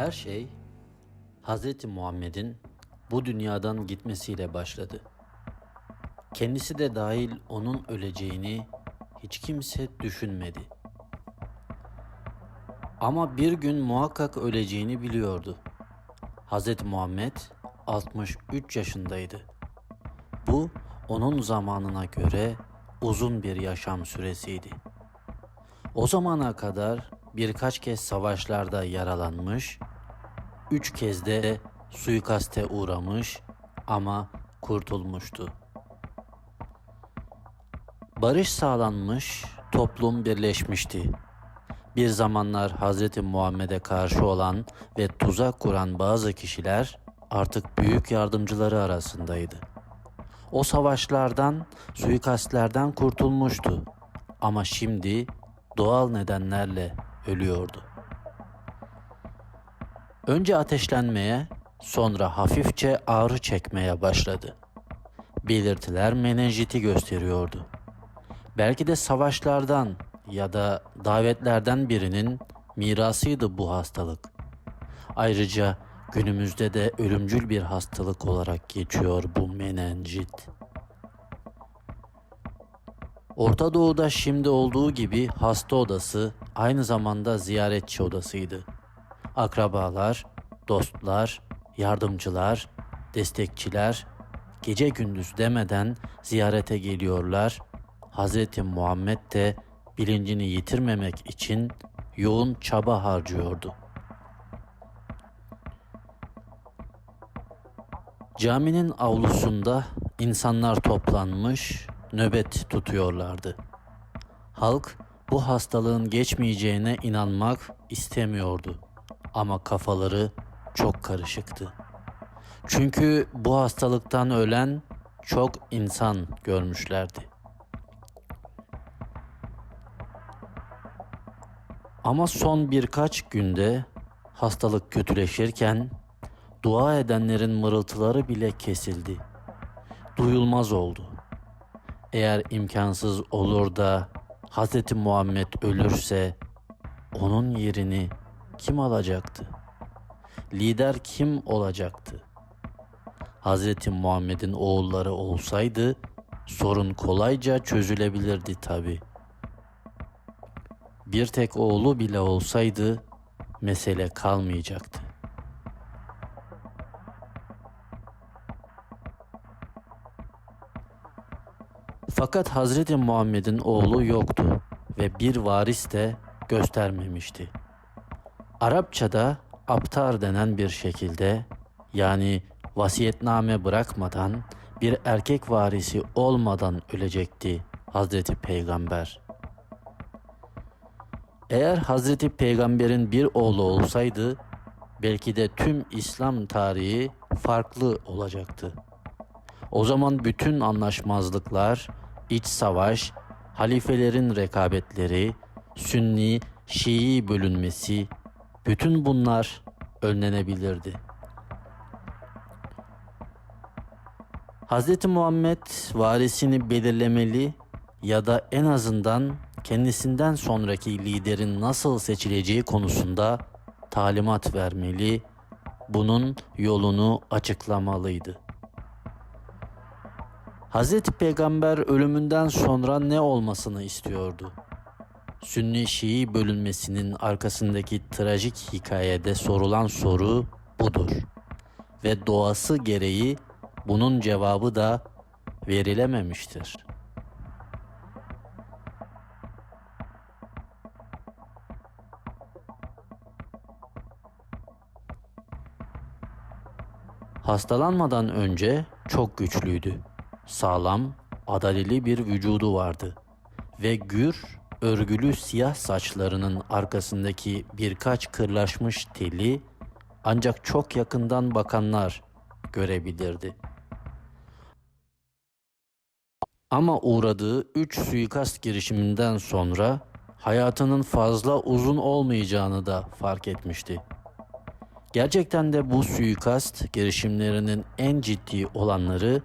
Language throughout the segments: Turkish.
Her şey Hz. Muhammed'in bu dünyadan gitmesiyle başladı. Kendisi de dahil onun öleceğini hiç kimse düşünmedi. Ama bir gün muhakkak öleceğini biliyordu. Hz. Muhammed 63 yaşındaydı. Bu onun zamanına göre uzun bir yaşam süresiydi. O zamana kadar birkaç kez savaşlarda yaralanmış, üç kez de suikaste uğramış ama kurtulmuştu. Barış sağlanmış, toplum birleşmişti. Bir zamanlar Hz. Muhammed'e karşı olan ve tuzak kuran bazı kişiler artık büyük yardımcıları arasındaydı. O savaşlardan, suikastlerden kurtulmuştu. Ama şimdi doğal nedenlerle ölüyordu. Önce ateşlenmeye, sonra hafifçe ağrı çekmeye başladı. Belirtiler menenjiti gösteriyordu. Belki de savaşlardan ya da davetlerden birinin mirasıydı bu hastalık. Ayrıca günümüzde de ölümcül bir hastalık olarak geçiyor bu menenjit. Orta Doğu'da şimdi olduğu gibi hasta odası aynı zamanda ziyaretçi odasıydı. Akrabalar, dostlar, yardımcılar, destekçiler gece gündüz demeden ziyarete geliyorlar. Hz. Muhammed de bilincini yitirmemek için yoğun çaba harcıyordu. Caminin avlusunda insanlar toplanmış, nöbet tutuyorlardı. Halk bu hastalığın geçmeyeceğine inanmak istemiyordu ama kafaları çok karışıktı. Çünkü bu hastalıktan ölen çok insan görmüşlerdi. Ama son birkaç günde hastalık kötüleşirken dua edenlerin mırıltıları bile kesildi. Duyulmaz oldu. Eğer imkansız olur da Hz. Muhammed ölürse onun yerini kim alacaktı? Lider kim olacaktı? Hz. Muhammed'in oğulları olsaydı sorun kolayca çözülebilirdi tabi. Bir tek oğlu bile olsaydı mesele kalmayacaktı. Fakat Hazreti Muhammed'in oğlu yoktu ve bir varis de göstermemişti. Arapçada aptar denen bir şekilde yani vasiyetname bırakmadan bir erkek varisi olmadan ölecekti Hazreti Peygamber. Eğer Hazreti Peygamber'in bir oğlu olsaydı belki de tüm İslam tarihi farklı olacaktı. O zaman bütün anlaşmazlıklar, iç savaş, halifelerin rekabetleri, Sünni, Şii bölünmesi, bütün bunlar önlenebilirdi. Hz. Muhammed varisini belirlemeli ya da en azından kendisinden sonraki liderin nasıl seçileceği konusunda talimat vermeli, bunun yolunu açıklamalıydı. Hz. Peygamber ölümünden sonra ne olmasını istiyordu? Sünni Şii bölünmesinin arkasındaki trajik hikayede sorulan soru budur. Ve doğası gereği bunun cevabı da verilememiştir. Hastalanmadan önce çok güçlüydü. Sağlam, adaleli bir vücudu vardı ve gür, örgülü siyah saçlarının arkasındaki birkaç kırlaşmış teli ancak çok yakından bakanlar görebilirdi. Ama uğradığı üç suikast girişiminden sonra hayatının fazla uzun olmayacağını da fark etmişti. Gerçekten de bu suikast girişimlerinin en ciddi olanları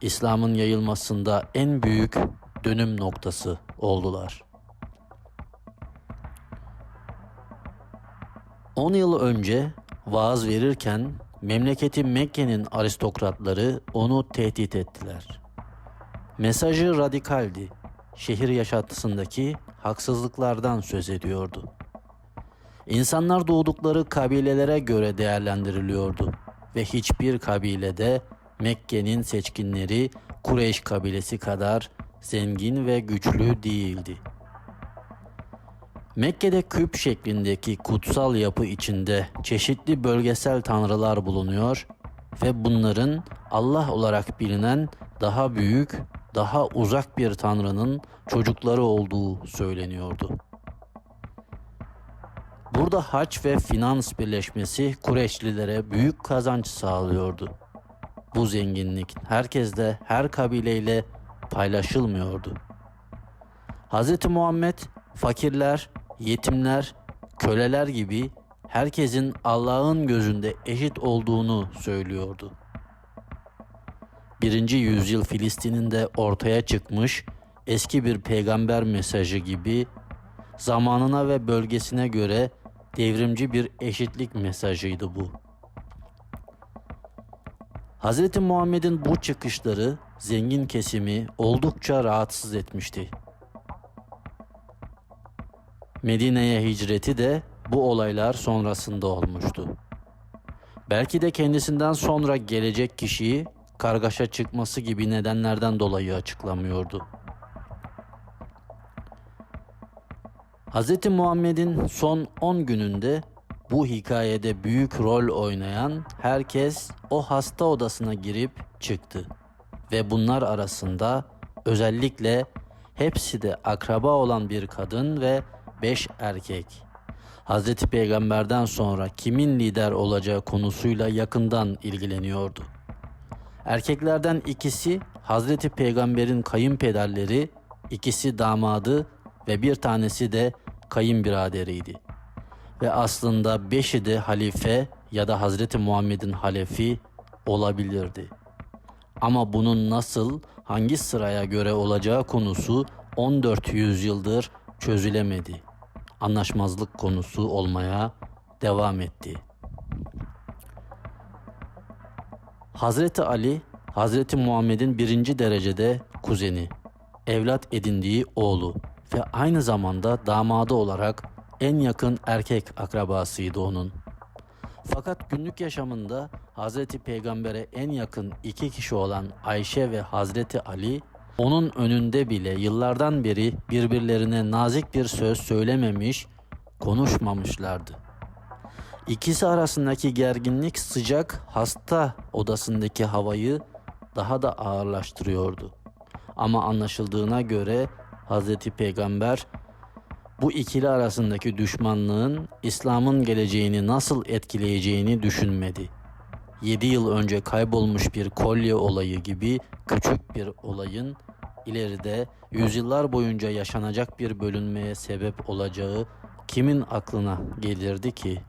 İslam'ın yayılmasında en büyük dönüm noktası oldular. 10 yıl önce vaaz verirken memleketi Mekke'nin aristokratları onu tehdit ettiler. Mesajı radikaldi. Şehir yaşantısındaki haksızlıklardan söz ediyordu. İnsanlar doğdukları kabilelere göre değerlendiriliyordu ve hiçbir kabilede Mekke'nin seçkinleri Kureyş kabilesi kadar zengin ve güçlü değildi. Mekke'de küp şeklindeki kutsal yapı içinde çeşitli bölgesel tanrılar bulunuyor ve bunların Allah olarak bilinen daha büyük, daha uzak bir tanrının çocukları olduğu söyleniyordu. Burada haç ve finans birleşmesi Kureyşlilere büyük kazanç sağlıyordu. Bu zenginlik herkesle, her kabileyle paylaşılmıyordu. Hz. Muhammed fakirler, yetimler, köleler gibi herkesin Allah'ın gözünde eşit olduğunu söylüyordu. Birinci yüzyıl Filistin'in de ortaya çıkmış eski bir peygamber mesajı gibi zamanına ve bölgesine göre devrimci bir eşitlik mesajıydı bu. Hz. Muhammed'in bu çıkışları zengin kesimi oldukça rahatsız etmişti. Medine'ye hicreti de bu olaylar sonrasında olmuştu. Belki de kendisinden sonra gelecek kişiyi kargaşa çıkması gibi nedenlerden dolayı açıklamıyordu. Hz. Muhammed'in son 10 gününde bu hikayede büyük rol oynayan herkes o hasta odasına girip çıktı. Ve bunlar arasında özellikle hepsi de akraba olan bir kadın ve beş erkek. Hz. Peygamber'den sonra kimin lider olacağı konusuyla yakından ilgileniyordu. Erkeklerden ikisi Hz. Peygamber'in kayınpederleri, ikisi damadı ve bir tanesi de kayınbiraderiydi. Ve aslında beşi de halife ya da Hazreti Muhammed'in halefi olabilirdi. Ama bunun nasıl, hangi sıraya göre olacağı konusu 14 yüzyıldır çözülemedi. Anlaşmazlık konusu olmaya devam etti. Hazreti Ali, Hazreti Muhammed'in birinci derecede kuzeni, evlat edindiği oğlu ve aynı zamanda damadı olarak en yakın erkek akrabasıydı onun. Fakat günlük yaşamında Hazreti Peygamber'e en yakın iki kişi olan Ayşe ve Hazreti Ali onun önünde bile yıllardan beri birbirlerine nazik bir söz söylememiş, konuşmamışlardı. İkisi arasındaki gerginlik sıcak hasta odasındaki havayı daha da ağırlaştırıyordu. Ama anlaşıldığına göre Hz. Peygamber bu ikili arasındaki düşmanlığın İslam'ın geleceğini nasıl etkileyeceğini düşünmedi. 7 yıl önce kaybolmuş bir kolye olayı gibi küçük bir olayın ileride yüzyıllar boyunca yaşanacak bir bölünmeye sebep olacağı kimin aklına gelirdi ki?